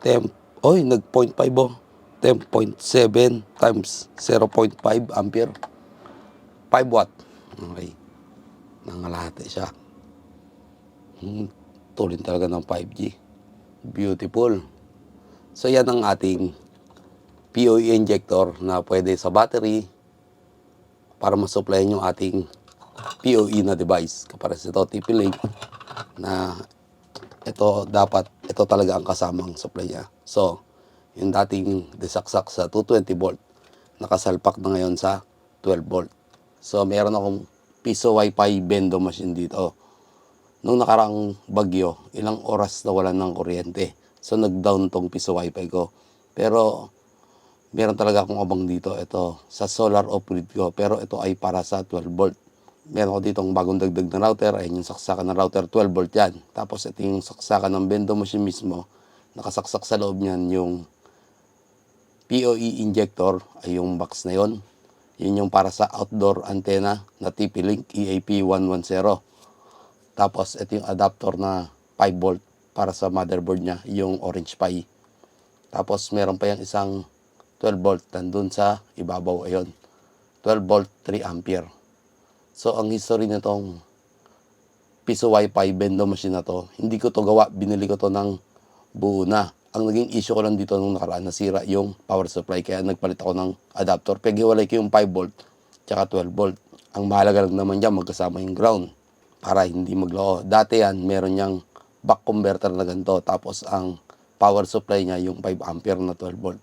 temp, oy, nag 0.5 oh. 10.7 times 0.5 ampere. 5 watt. Okay. Nangalahati siya. Hmm, tulin talaga ng 5G. Beautiful. So yan ang ating POE injector na pwede sa battery para masupplyan yung ating POE na device. Kapara sa ito, TP-Link na ito dapat, ito talaga ang kasamang supply niya. So, yung dating disaksak sa 220 volt, nakasalpak na ngayon sa 12 volt. So, meron akong piso wifi bendo machine dito. Nung nakarang bagyo, ilang oras na wala ng kuryente. So, nag-down tong piso wifi ko. Pero, meron talaga akong abang dito. Ito, sa solar off-grid ko. Pero ito ay para sa 12 volt. Meron ko ditong bagong dagdag na router. Ayun yung saksakan ng router, 12 volt yan. Tapos ito yung saksakan ng bendo machine mismo. Nakasaksak sa loob niyan yung POE injector ay yung box na yon. Yun yung para sa outdoor antenna na TP-Link EAP 110. Tapos ito yung adapter na 5 volt para sa motherboard niya, yung Orange Pi. Tapos meron pa yung isang 12 volt nandun sa ibabaw ayon. 12 volt 3 ampere. So ang history nitong piso wifi bendo machine na to, hindi ko to gawa, binili ko to ng buo na. Ang naging issue ko lang dito nung nakaraan, nasira yung power supply. Kaya nagpalit ako ng adapter. Paghiwalay ko yung 5 volt tsaka 12 volt. Ang mahalaga lang naman dyan, magkasama yung ground para hindi magloko. Dati yan, meron niyang back converter na ganito. Tapos ang power supply niya, yung 5 ampere na 12 volt.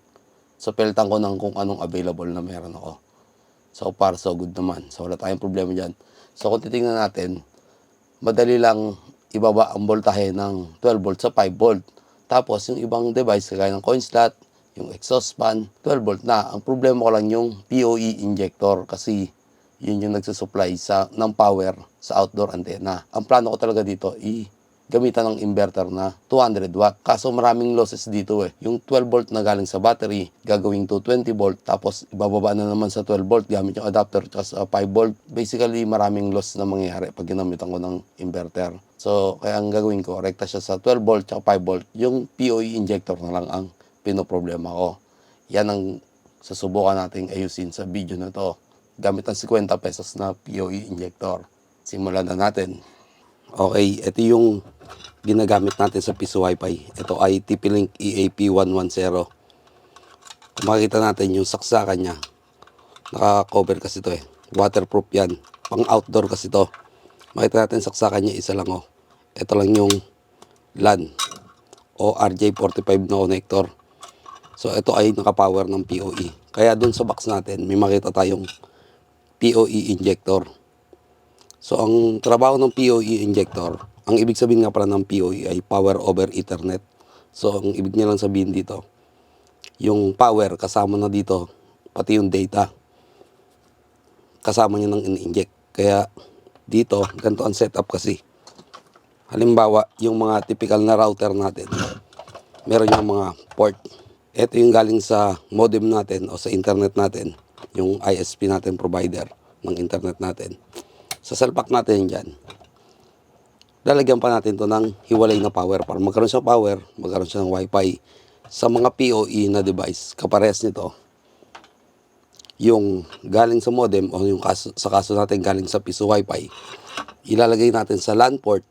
So, peltan ko ng kung anong available na meron ako. So, far, so good naman. So, wala tayong problema dyan. So, kung titingnan natin, madali lang ibaba ang voltahe ng 12 volt sa 5 volt. Tapos, yung ibang device, kagaya ng coin slot, yung exhaust fan, 12 volt na. Ang problema ko lang yung POE injector kasi yun yung nagsusupply sa, ng power sa outdoor antenna. Ang plano ko talaga dito, i gamitan ng inverter na 200 watt. Kaso maraming losses dito eh. Yung 12 volt na galing sa battery, gagawing to 20 volt, tapos ibababa na naman sa 12 volt gamit yung adapter at sa 5 volt. Basically, maraming loss na mangyayari pag ginamitan ko ng inverter. So, kaya ang gagawin ko, rekta siya sa 12 volt at 5 volt. Yung POE injector na lang ang pinoproblema ko. Yan ang susubukan nating ayusin sa video na to. Gamit ang 50 pesos na POE injector. Simulan na natin. Okay, ito yung ginagamit natin sa piso wifi. Ito ay TP-Link E EAP 110. Kung makikita natin yung saksakan niya, naka-cover kasi ito eh. Waterproof yan. Pang outdoor kasi ito. Makita natin saksakan niya, isa lang oh. Ito lang yung LAN o RJ45 na connector. So ito ay nakapower ng POE. Kaya dun sa box natin, may makita tayong POE injector. So ang trabaho ng POE injector, ang ibig sabihin nga pala ng POE ay power over ethernet. So ang ibig niya lang sabihin dito, yung power kasama na dito, pati yung data, kasama niya nang in-inject. Kaya dito, ganito ang setup kasi. Halimbawa, yung mga typical na router natin, meron yung mga port. Ito yung galing sa modem natin o sa internet natin, yung ISP natin provider ng internet natin. Sa salpak natin dyan, lalagyan pa natin to ng hiwalay na power. Para magkaroon siya power, magkaroon siya ng wifi. Sa mga PoE na device, kaparehas nito, yung galing sa modem o yung kaso, sa kaso natin galing sa piso wifi, ilalagay natin sa LAN port,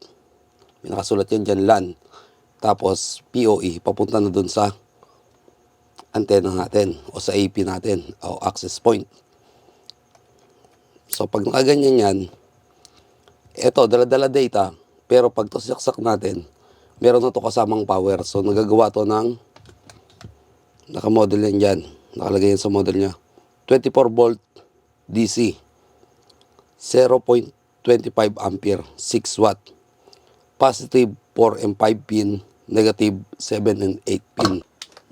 may nakasulat yan dyan LAN, tapos PoE, papunta na dun sa antenna natin o sa AP natin o access point. So pag nakaganyan yan, eto, dala-dala data, pero pag to saksak natin, meron na to kasamang power. So nagagawa to ng, nakamodel yan dyan, nakalagay yan sa model niya, 24 volt DC, 0.25 ampere, 6 watt, positive 4 and 5 pin, negative 7 and 8 pin.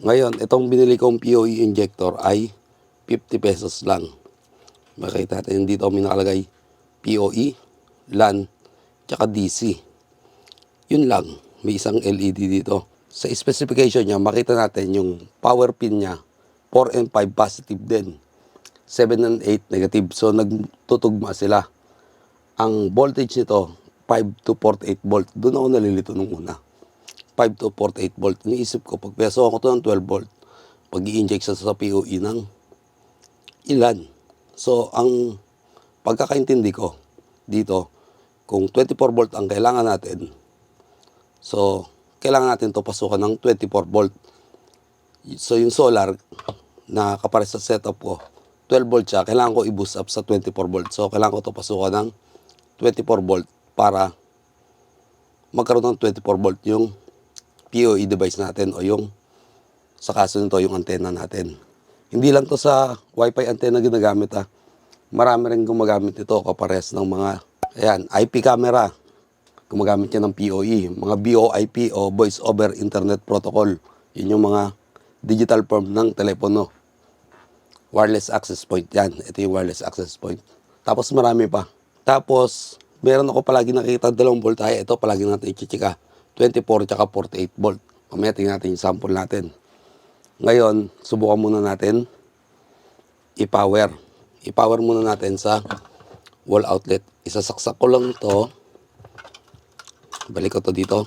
Ngayon, itong binili kong POE injector ay 50 pesos lang. Makita natin dito may nakalagay POE, LAN, tsaka DC. Yun lang. May isang LED dito. Sa specification niya, makita natin yung power pin niya, 4 and 5 positive din. 7 and 8 negative. So, nagtutugma sila. Ang voltage nito, 5 to 48 volt. Doon ako nalilito nung una. to 48 volt. Iniisip ko, pag peso ako to ng 12 volt, pag i-inject siya sa POE ng ilan. So, ang pagkakaintindi ko dito, kung 24 volt ang kailangan natin, so, kailangan natin to pasukan ng 24 volt. So, yung solar na kapares sa setup ko, 12 volt siya, kailangan ko i-boost up sa 24 volt. So, kailangan ko to pasukan ng 24 volt para magkaroon ng 24 volt yung PoE device natin o yung sa kaso nito yung antena natin. Hindi lang to sa Wi-Fi antenna ginagamit ah. Marami rin gumagamit ito kapares ng mga ayan, IP camera. Gumagamit yan ng PoE, mga VoIP o Voice over Internet Protocol. Yun yung mga digital form ng telepono. Wireless access point yan. Ito yung wireless access point. Tapos marami pa. Tapos, meron ako palagi nakikita dalawang voltahe. Ito palagi natin i-chika. 24 tsaka 48 volt. Mamaya tingnan natin yung sample natin. Ngayon, subukan muna natin i-power. I-power muna natin sa wall outlet. Isasaksak ko lang to. Balik ko to dito.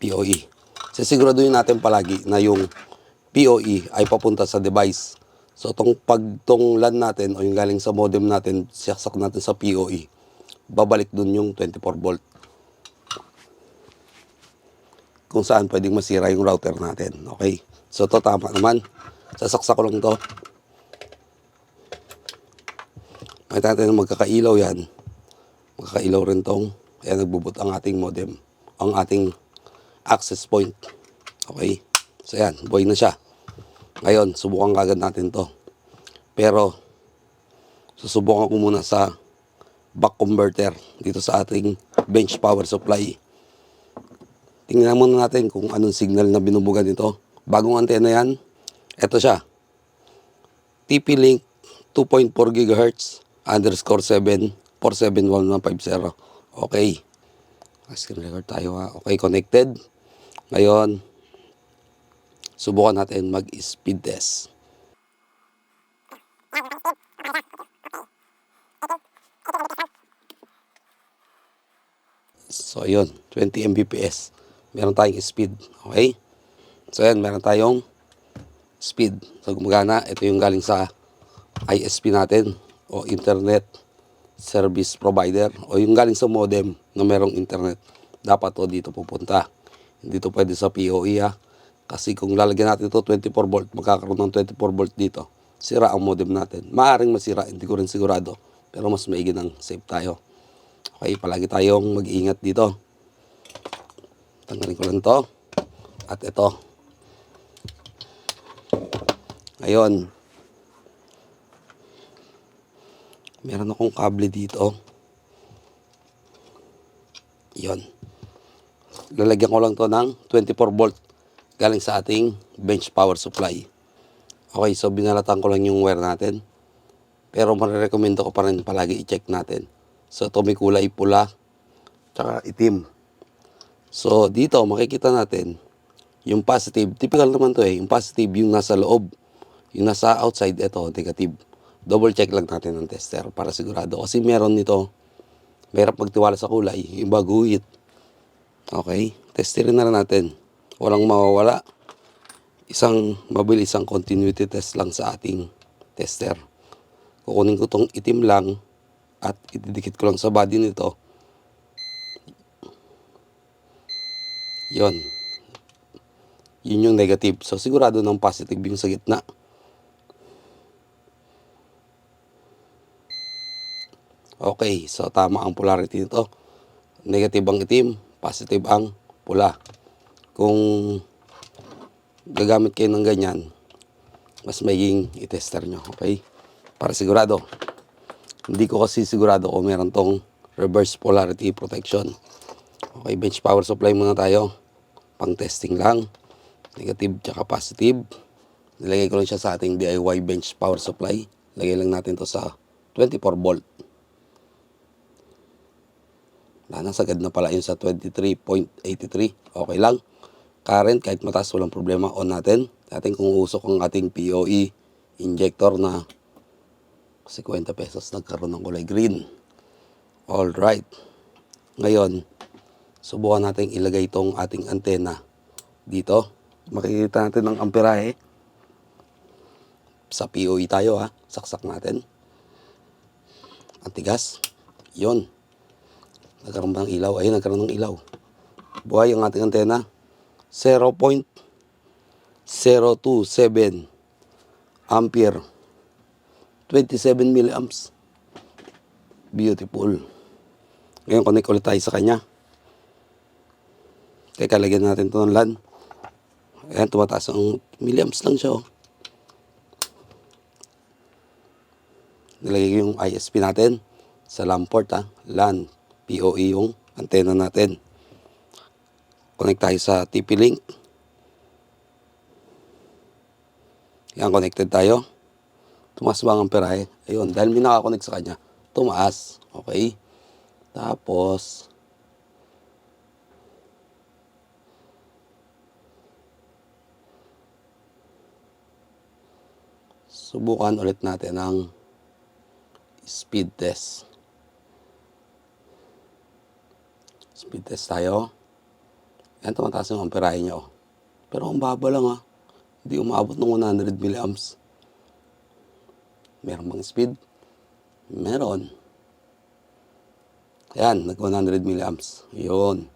POE. Sisiguraduhin natin palagi na yung POE ay papunta sa device. So, tong pag tong LAN natin o yung galing sa modem natin, siyaksak natin sa POE, babalik dun yung 24 volt. Kung saan pwedeng masira yung router natin. Okay? So, to tama naman. Sasaksak ko lang to. Makita natin na magkakailaw yan. Magkakailaw rin tong, ayan, nagbubot ang ating modem. Ang ating access point. Okay? So, yan. Buhay na siya. Ngayon, subukan kagad natin to. Pero, susubukan ko muna sa back converter dito sa ating bench power supply. Tingnan muna natin kung anong signal na binubuga nito. Bagong antena yan. Ito siya. TP-Link 2.4 GHz underscore 7 471150. Okay. Screen record tayo ha. Okay, connected. Ngayon, subukan natin mag-speed test. So, yun. 20 Mbps. Meron tayong speed. Okay? So, yan. Meron tayong speed. So, gumagana. Ito yung galing sa ISP natin o Internet Service Provider o yung galing sa modem na merong internet. Dapat to dito pupunta. Hindi to pwede sa PoE ha. Kasi kung lalagyan natin ito 24 volt, magkakaroon ng 24 volt dito. Sira ang modem natin. Maaring masira, hindi ko rin sigurado. Pero mas maigi ng safe tayo. Okay, palagi tayong mag-iingat dito. Tanggalin ko lang to. At ito. Ngayon, meron akong kable dito. Yon. Lalagyan ko lang to ng 24 volt galing sa ating bench power supply. Okay, so binalatan ko lang yung wire natin. Pero marirekomendo ko pa rin palagi i-check natin. So ito may kulay pula tsaka itim. So dito makikita natin yung positive. Typical naman to eh. Yung positive yung nasa loob. Yung nasa outside ito negative. Double check lang natin ng tester para sigurado. Kasi meron nito mahirap magtiwala sa kulay. Yung baguhit. Okay. Testerin na lang natin. Walang mawawala. Isang mabilis ang continuity test lang sa ating tester. Kukunin ko tong itim lang at ididikit ko lang sa body nito. Yon. Yun yung negative. So sigurado ng positive yung sa gitna. Okay, so tama ang polarity nito. Negative ang itim, positive ang pula. Kung gagamit kayo ng ganyan, mas maging i-tester nyo, okay? Para sigurado. Hindi ko kasi sigurado kung meron tong reverse polarity protection. Okay, bench power supply muna tayo. Pang testing lang. Negative tsaka positive. Nilagay ko lang siya sa ating DIY bench power supply. Lagay lang natin to sa 24 volt. Na, sagad na pala yun sa 23.83. Okay lang. Current, kahit mataas, walang problema. On natin. Natin kung usok ang ating POE injector na 50 pesos nagkaroon ng kulay green. All right. Ngayon, Subukan natin ilagay itong ating antena dito. Makikita natin ang amperahe. Sa POE tayo ha. Saksak natin. Ang tigas. Yun. Nagkaroon ba ng ilaw? Ayun, nagkaroon ng ilaw. Buhay ang ating antena. 0.027 ampere. 27 milliamps. Beautiful. Ngayon, connect ulit tayo sa kanya. Teka, lagyan natin ito ng LAN. Ayan, tumataas ang milliamps lang siya. Oh. Nilagay ko yung ISP natin sa LAN port ha. LAN, POE yung antena natin. Connect tayo sa TP-Link. Yan, connected tayo. Tumaas ba ang amperahe? Ayun, dahil may nakakonect sa kanya, tumaas. Okay? Tapos, subukan ulit natin ang speed test. Speed test tayo. Yan, tumataas yung amperahe niya. Oh. Pero ang baba lang ha. Hindi umabot ng 100 milliamps. Meron bang speed? Meron. Yan, nag 100 milliamps. Yun.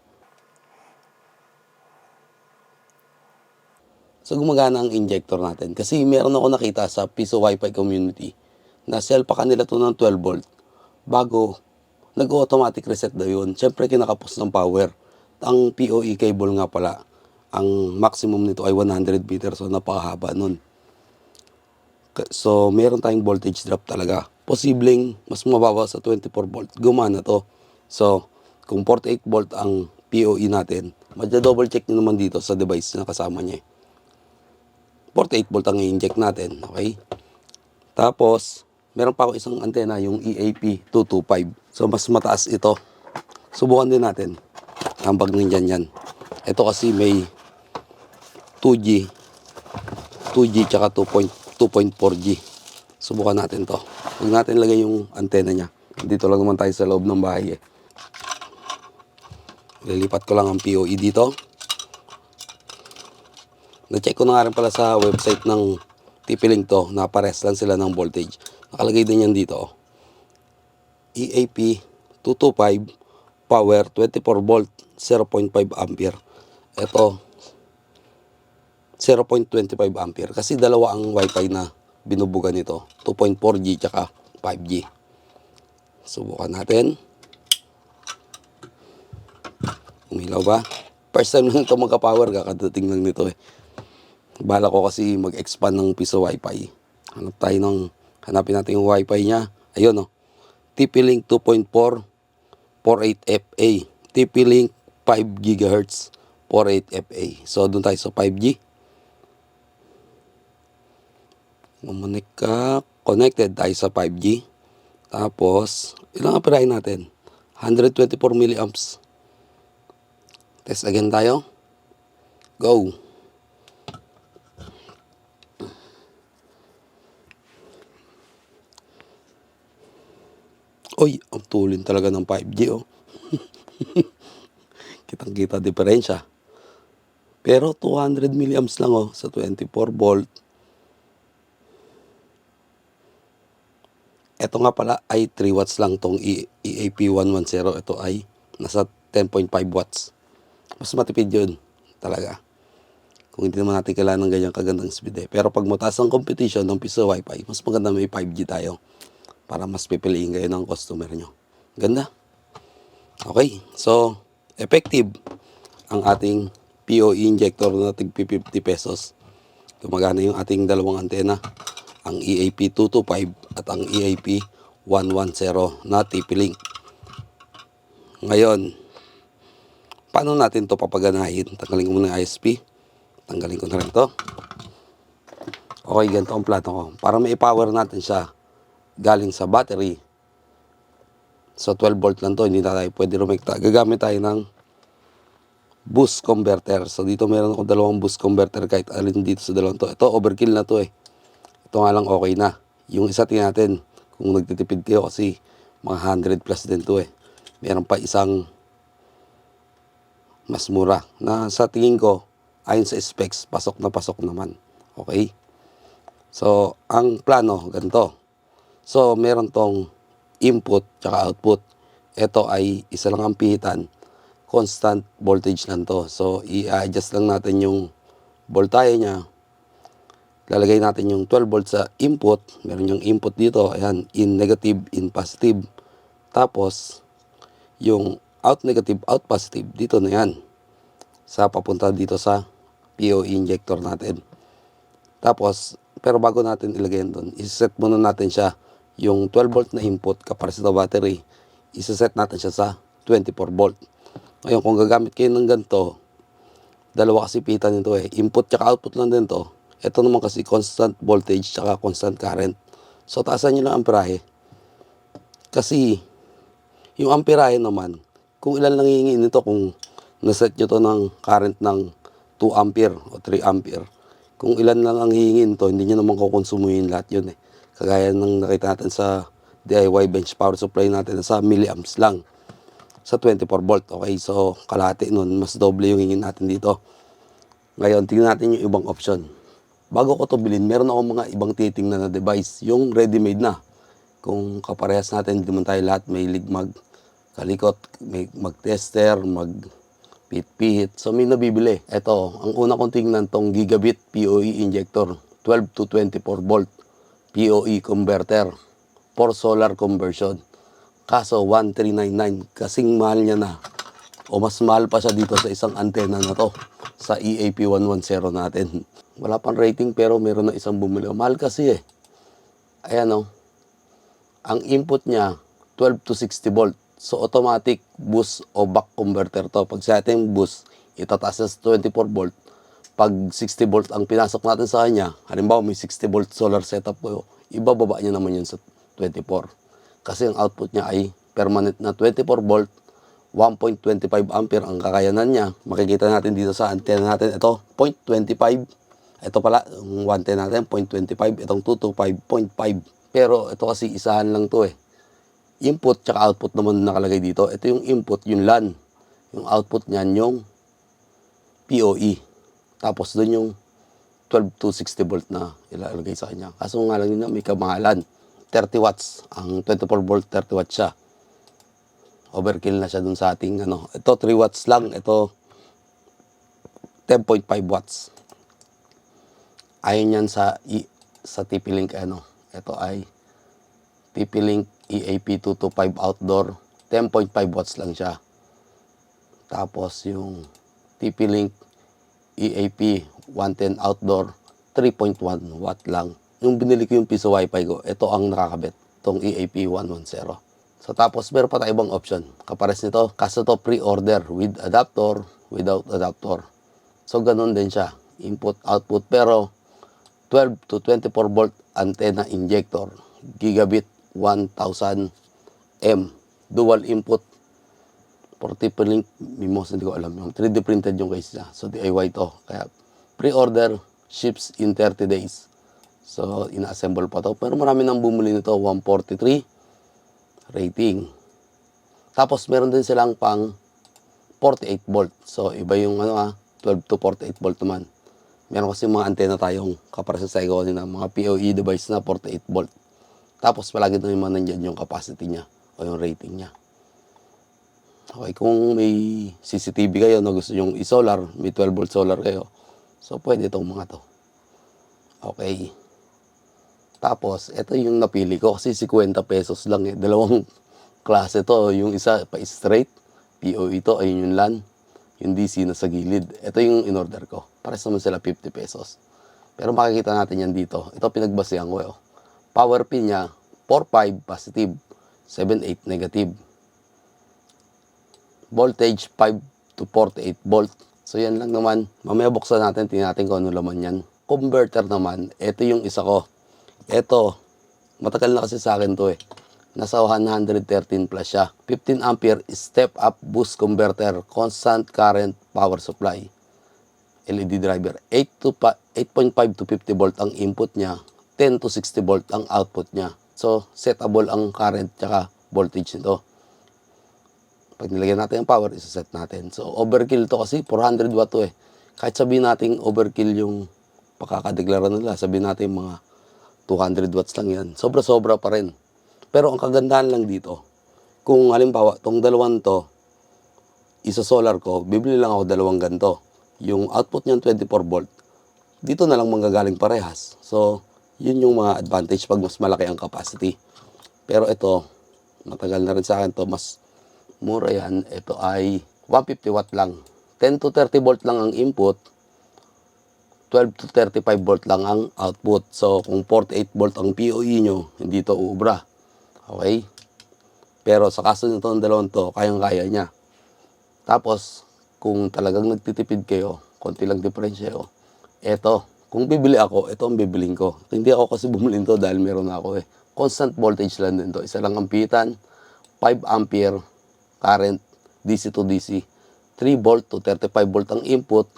So gumagana ang injector natin. Kasi meron ako nakita sa Piso Wi-Fi community na sell pa kanila to ng 12 volt bago nag-automatic reset daw yun. Siyempre kinakapos ng power. Ang PoE cable nga pala, ang maximum nito ay 100 meters so napakahaba nun. So, meron tayong voltage drop talaga. Posibleng mas mababa sa 24 volt. Gumana to. So, kung 48 volt ang PoE natin, madya-double check nyo naman dito sa device na kasama niya. eh. 48 volt ang i-inject natin. Okay? Tapos, meron pa ako isang antena, yung E EAP225. So, mas mataas ito. Subukan din natin. Ambag nandyan yan. Ito kasi may 2G, 2G tsaka 2.2.4G. Subukan natin to. Huwag natin lagay yung antena niya. Dito lang naman tayo sa loob ng bahay eh. Lilipat ko lang ang POE dito. Na-check ko na nga rin pala sa website ng TP-Link to na pares lang sila ng voltage. Nakalagay din yan dito. oh. EAP 225 power 24 volt 0.5 ampere. Ito 0.25 ampere kasi dalawa ang wifi na binubugan nito 2.4G tsaka 5G. Subukan natin. Umilaw ba? First time lang ito magka-power, kakadating lang nito eh. Bala ko kasi mag-expand ng piso wifi. Hanap tayo ng, hanapin natin yung wifi niya. Ayun oh. TP-Link 2.4 48FA. TP-Link 5 GHz 48FA. So doon tayo sa 5G. Mamunik ka. Connected tayo sa 5G. Tapos, ilang apirahin natin? 124 milliamps. Test again tayo. Go. Oy, ang tulin talaga ng 5G oh. Kitang-kita diferensya. Pero 200 milliamps lang oh sa 24 volt. Ito nga pala ay 3 watts lang tong E- EAP110. Ito ay nasa 10.5 watts. Mas matipid yun talaga. Kung hindi naman natin kailangan ng ganyang kagandang speed eh. Pero pag mataas ang competition ng piso wifi, mas maganda may 5G tayo para mas pipiliin kayo ng customer nyo. Ganda. Okay, so effective ang ating POE injector na tig 50 pesos. Gumagana yung ating dalawang antena, ang E EAP225 at ang E EAP110 na TP-Link. Ngayon, paano natin to papaganahin? Tanggalin ko muna yung ISP. Tanggalin ko na rin to. Okay, ganito ang plato ko. Para mai-power natin siya galing sa battery. So 12 volt lang to, hindi na tayo pwede rumekta. Gagamit tayo ng boost converter. So dito meron ako dalawang boost converter kahit alin dito sa dalawang to. Ito overkill na to eh. Ito nga lang okay na. Yung isa tingnan natin kung nagtitipid kayo kasi mga 100 plus din to eh. Meron pa isang mas mura. Na sa tingin ko, ayon sa specs, pasok na pasok naman. Okay? So, ang plano, ganito. So, meron tong input tsaka output. Ito ay isa lang ang pihitan. Constant voltage lang to. So, i-adjust lang natin yung voltahe niya. Lalagay natin yung 12 volts sa input. Meron yung input dito. Ayan, in negative, in positive. Tapos, yung out negative, out positive. Dito na yan. Sa papunta dito sa POE injector natin. Tapos, pero bago natin ilagay doon, iset muna natin siya yung 12 volt na input capacitor battery. Isa-set natin siya sa 24 volt. Ngayon, kung gagamit kayo ng ganito, dalawa kasi pita nito eh. Input tsaka output lang din to. Ito naman kasi constant voltage tsaka constant current. So, taasan nyo lang ang amperahe. Kasi, yung amperahe naman, kung ilan lang hihingi nito, kung naset nyo to ng current ng 2 ampere o 3 ampere, kung ilan lang ang hihingin to, hindi nyo naman kukonsumuhin lahat yun eh. Kagaya ng nakita natin sa DIY bench power supply natin sa milliamps lang sa 24 volt. Okay, so kalahati nun, mas doble yung hingin natin dito. Ngayon, tingnan natin yung ibang option. Bago ko to bilhin, meron ako mga ibang titingnan na device. Yung ready-made na. Kung kaparehas natin, hindi man tayo lahat may mag kalikot, may mag-tester, mag pit-pit. So may nabibili. Ito, ang una kong tingnan tong gigabit PoE injector, 12 to 24 volt PoE converter for solar conversion. Kaso 1399 kasing mahal niya na. O mas mahal pa siya dito sa isang antena na to sa EAP 110 natin. Wala pang rating pero meron na isang bumili. Mahal kasi eh. Ayan oh. Ang input niya 12 to 60 volt. So automatic boost o back converter to. Pag sa ating boost, itataas sa 24 volt. Pag 60 volt ang pinasok natin sa kanya, halimbawa may 60 volt solar setup ko, ibababa niya naman yun sa 24. Kasi ang output niya ay permanent na 24 volt, 1.25 ampere ang kakayanan niya. Makikita natin dito sa antenna natin, ito 0.25. Ito pala, yung 110 natin, 0.25. Itong 225, 0.5. Pero ito kasi isahan lang to eh input tsaka output naman nakalagay dito. Ito yung input, yung LAN. Yung output niyan yung PoE. Tapos doon yung 12 to 60 volt na ilalagay sa kanya. Kaso nga lang yun may kamahalan. 30 watts. Ang 24 volt, 30 watts siya. Overkill na siya dun sa ating ano. Ito 3 watts lang. Ito 10.5 watts. Ayon yan sa i, sa TP-Link ano. Ito ay TP-Link EAP225 outdoor 10.5 watts lang siya. Tapos yung TP-Link EAP 110 outdoor 3.1 watt lang. Yung binili ko yung piso wifi ko, ito ang nakakabit. Itong EAP 110. So tapos meron pa tayo ibang option. Kapares nito, kaso to pre-order with adapter, without adapter. So ganun din siya. Input, output. Pero 12 to 24 volt antenna injector. Gigabit 1000 M. Dual input. For TP-Link, Mimos, hindi ko alam. Yung 3D printed yung case niya. So DIY to. Kaya pre-order ships in 30 days. So ina-assemble pa to. Pero marami nang bumili nito. 143 rating. Tapos meron din silang pang 48 volt. So iba yung ano ah, 12 to 48 volt naman. Meron kasi mga antena tayong kaparasa sa na mga PoE device na 48 volt. Tapos palagi na yung mga nandyan yung capacity niya o yung rating niya. Okay, kung may CCTV kayo na gusto yung i-solar, may 12 volt solar kayo, so pwede itong mga to. Okay. Tapos, ito yung napili ko kasi 50 pesos lang eh. Dalawang klase to. Yung isa pa straight, POE to, ayun yung LAN. Yung DC na sa gilid. Ito yung in-order ko. Pares naman sila 50 pesos. Pero makikita natin yan dito. Ito pinagbasihan ko eh. oh. Power pin niya, 4.5 positive, 7.8 negative. Voltage 5 to 48 volt. So yan lang naman. Mamaya buksan natin, tingnan natin kung ano laman yan. Converter naman, ito yung isa ko. Ito, matagal na kasi sa akin to eh. Nasa 113 plus siya. 15 ampere step up boost converter, constant current power supply. LED driver. 8 to pa- 8.5 to 50 volt ang input niya. 10 to 60 volt ang output niya. So, setable ang current tsaka voltage nito. Pag nilagyan natin ang power, isa-set natin. So, overkill to kasi 400 watt to eh. Kahit sabihin natin overkill yung pakakadeklara nila, sabihin natin mga 200 watts lang yan. Sobra-sobra pa rin. Pero ang kagandahan lang dito, kung halimbawa, tong dalawang to, isa solar ko, bibili lang ako dalawang ganto. Yung output niyan 24 volt. Dito na lang manggagaling parehas. So, yun yung mga advantage pag mas malaki ang capacity. Pero ito, matagal na rin sa akin to, mas mura yan. Ito ay 150 watt lang. 10 to 30 volt lang ang input, 12 to 35 volt lang ang output. So, kung 48 volt ang POE nyo, hindi to uubra. Okay? Pero sa kaso nito ng dalawang to, kayang-kaya niya. Tapos, kung talagang nagtitipid kayo, konti lang diferensya ko, eto, kung bibili ako, ito ang bibiling ko. Hindi ako kasi bumili nito dahil meron ako eh. Constant voltage lang din to. Isa lang ang pitan, 5 ampere current, DC to DC. 3 volt to 35 volt ang input,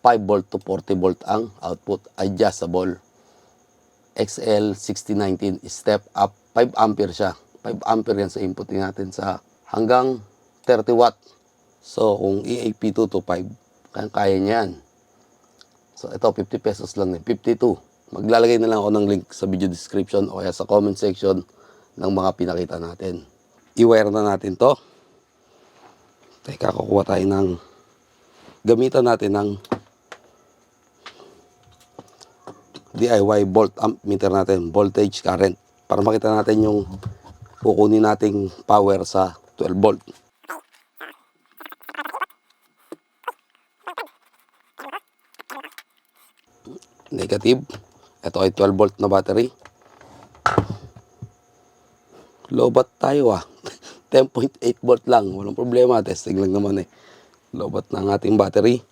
5 volt to 40 volt ang output. Adjustable. XL6019 step up. 5 ampere siya. 5 ampere yan sa input natin sa hanggang 30 watt. So kung EAP 2 to 5 kaya kaya niya yan. So ito 50 pesos lang eh 52 maglalagay na lang ako ng link sa video description o kaya sa comment section ng mga pinakita natin. I-wire na natin to teka kukuha tayo ng gamitan natin ng DIY volt amp meter natin, voltage current para makita natin yung kukunin nating power sa 12 volt. Negative. Ito ay 12 volt na battery. Lobat tayo ah. 10.8 volt lang. Walang problema. Testing lang naman eh. Lobat na ang ating battery.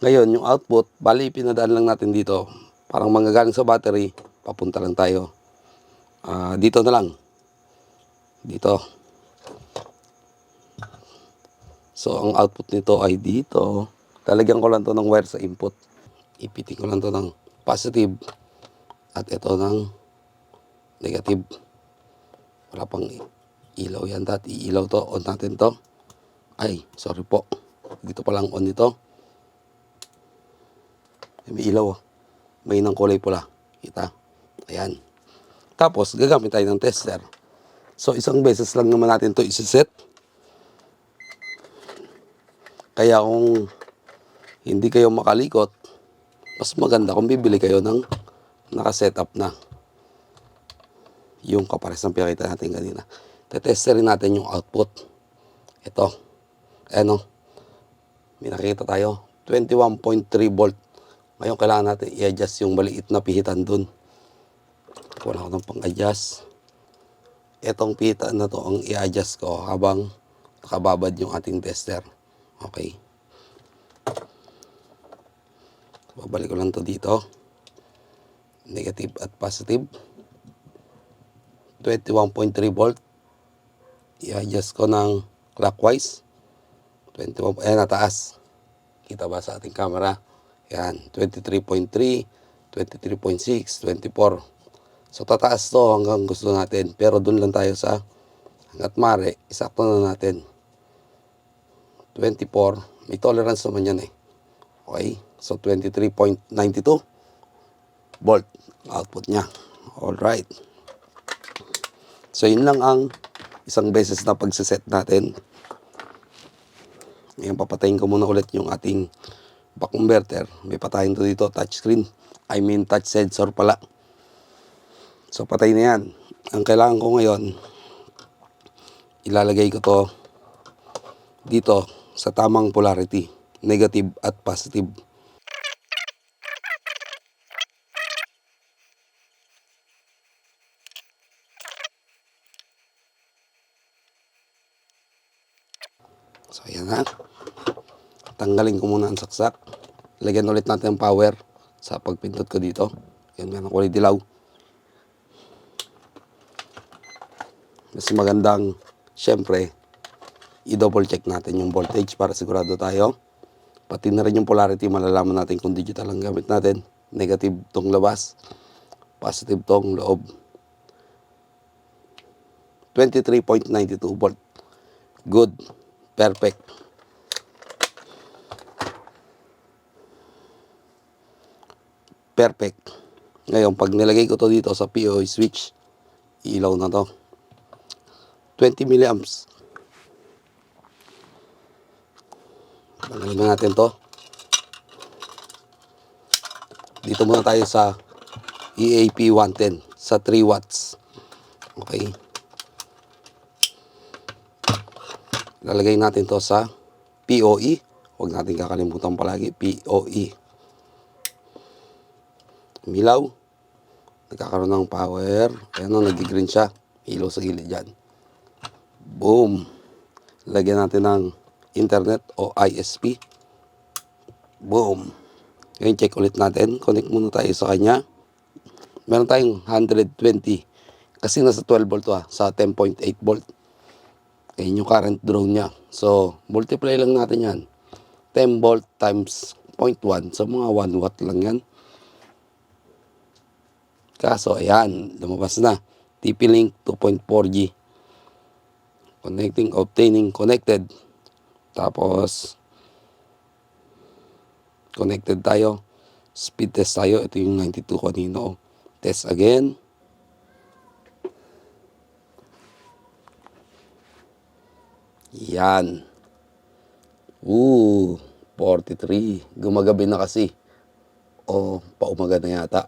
Ngayon, yung output, bali pinadaan lang natin dito. Parang manggagaling sa battery, papunta lang tayo. Ah, dito na lang. Dito. So, ang output nito ay dito. Talagyan ko lang to ng wire sa input. Ipitin ko lang to ng positive. At ito ng negative. Wala pang ilaw yan. Dati iilaw to. On natin to. Ay, sorry po. Dito pa lang on nito. May ilaw oh. May ng kulay pula. Kita? Ayan. Tapos, gagamit tayo ng tester. So, isang beses lang naman natin to isiset. Kaya kung hindi kayo makalikot, mas maganda kung bibili kayo ng nakasetup na. Yung kapares ng pinakita natin kanina. Tetesterin natin yung output. Ito. Ano? May nakikita tayo. 21.3 volt. Ngayon, kailangan natin i-adjust yung maliit na pihitan dun. Wala ko ng pang-adjust. Itong pihitan na to ang i-adjust ko habang nakababad yung ating tester. Okay. Babalik ko lang to dito. Negative at positive. 21.3 volt. I-adjust ko ng clockwise. 21, ayan, nataas. Kita ba sa ating camera? Yan, 23.3, 23.6, 24. So, tataas to hanggang gusto natin. Pero dun lang tayo sa hanggat mare, isakto na natin. 24, may tolerance naman yan eh. Okay, so 23.92 volt output niya. Alright. So, yun lang ang isang beses na pagsiset natin. Ngayon, papatayin ko muna ulit yung ating back converter. May patayin to dito, touchscreen. I mean, touch sensor pala. So, patay na yan. Ang kailangan ko ngayon, ilalagay ko to dito sa tamang polarity. Negative at positive. Ayan na. Tanggalin ko muna ang saksak. Lagyan ulit natin ang power sa pagpindot ko dito. Yan nga ng kulay dilaw. Mas magandang, syempre, i-double check natin yung voltage para sigurado tayo. Pati na rin yung polarity, malalaman natin kung digital ang gamit natin. Negative tong labas, positive tong loob. 23.92 volt. Good. Perfect. Perfect. Ngayon, pag nilagay ko to dito sa POE switch, ilaw na to. 20 milliamps. Tanggalin na natin to. Dito muna tayo sa EAP 110 sa 3 watts. Okay. Lalagay natin to sa POE. Huwag natin kakalimutan palagi, POE. Umilaw. Nagkakaroon ng power. Ayan o, nag-green siya. Ilaw sa gilid dyan. Boom. Lagyan natin ng internet o ISP. Boom. Ngayon, check ulit natin. Connect muna tayo sa kanya. Meron tayong 120. Kasi nasa 12 volt to ah, sa 10.8 volt. Ayun yung current drone niya. So, multiply lang natin yan. 10 volt times 0.1. So, mga 1 watt lang yan. Kaso, ayan, lumabas na. TP-Link 2.4G. Connecting, obtaining, connected. Tapos, connected tayo. Speed test tayo. Ito yung 92 kanino. Test again. Yan. Ooh, 43. Gumagabi na kasi. O, paumaga na yata.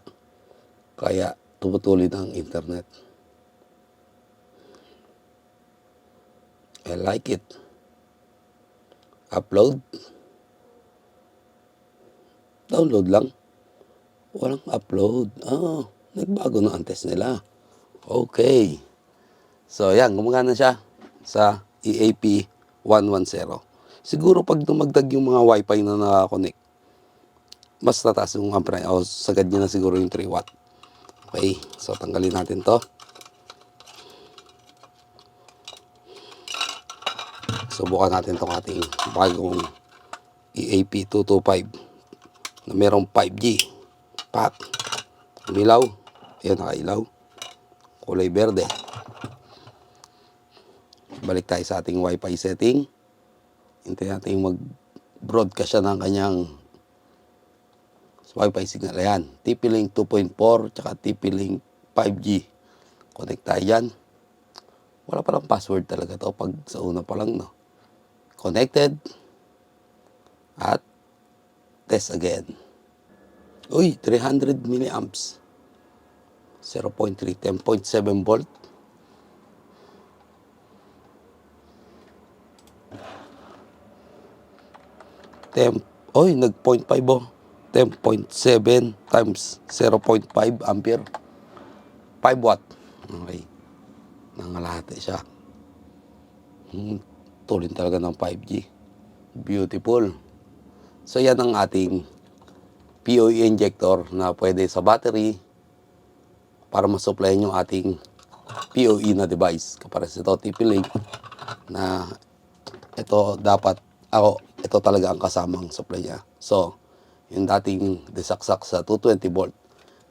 Kaya, tumutuloy ng internet. I like it. Upload. Download lang. Walang upload. Ah, nagbago na ang test nila. Okay. So, yan. Gumagana siya sa EAP 110. Siguro pag dumagdag yung mga wifi na nakakonect, mas tataas yung ampere. O, sagad niya na siguro yung 3 watt. Okay. So, tanggalin natin to. Subukan natin itong ating bagong EAP 225 na merong 5G. Pak. Umilaw. Ayan, nakailaw. Kulay berde. Balik tayo sa ating Wi-Fi setting. Hintayin natin mag-broadcast siya ng kanyang Wi-Fi signal. Ayan. TP-Link 2.4 tsaka TP-Link 5G. Connect tayo dyan. Wala palang password talaga to pag sa una pa lang, no? Connected. At test again. Uy, 300 milliamps. 0.3, 10.7 volt. Temp, oy, nag 0.5 oh. 10.7 times 0.5 ampere. 5 watt. Okay. Nangalate siya. Hmm, tulin talaga ng 5G. Beautiful. So yan ang ating POE injector na pwede sa battery para masupplyan yung ating POE na device. Kapares ito, TP-Link na ito dapat, ako, ito talaga ang kasamang supply niya. So, yung dating disaksak sa 220 volt,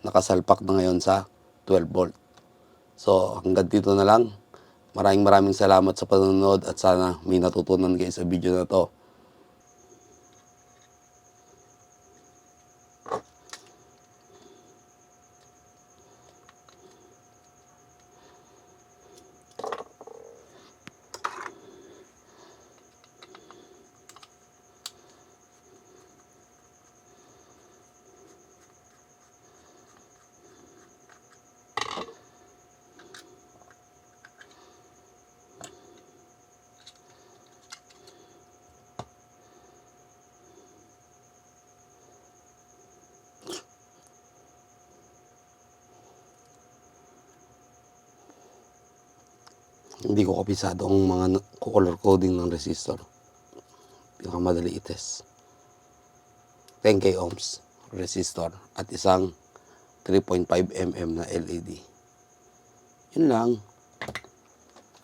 nakasalpak na ngayon sa 12 volt. So, hanggang dito na lang. Maraming maraming salamat sa panonood at sana may natutunan kayo sa video na to. Hindi ko kapisado ang mga color coding ng resistor. Pinakamadali i-test. 10k ohms resistor at isang 3.5 mm na LED. Yun lang.